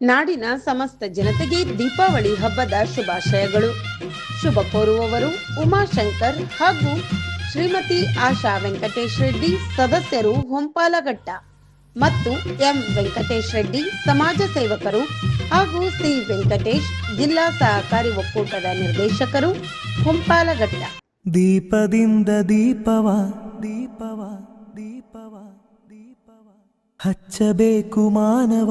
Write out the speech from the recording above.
ನಾಡಿನ ಸಮಸ್ತ ಜನತೆಗೆ ದೀಪಾವಳಿ ಹಬ್ಬದ ಶುಭಾಶಯಗಳು. ಶುಭ ಕೋರುವವರು ಉಮಾಶಂಕರ್ ಹಾಗೂ ಶ್ರೀಮತಿ ಆಶಾ ವೆಂಕಟೇಶ್ ರೆಡ್ಡಿ ಸದಸ್ಯರು ಹೊಂಪಾಲಘಟ್ಟ ಮತ್ತು ಎಂ ವೆಂಕಟೇಶ್ ರೆಡ್ಡಿ ಸಮಾಜ ಸೇವಕರು ಹಾಗೂ ಸಿ ವೆಂಕಟೇಶ್ ಜಿಲ್ಲಾ ಸಹಕಾರಿ ಒಕ್ಕೂಟದ ನಿರ್ದೇಶಕರು ಹೊಂಪಾಲಘಟ್ಟ. ದೀಪದಿಂದ ದೀಪವ ದೀಪವ ದೀಪವ ದೀಪವ. ಹಚ್ಚಬೇಕು ಮಾನವ.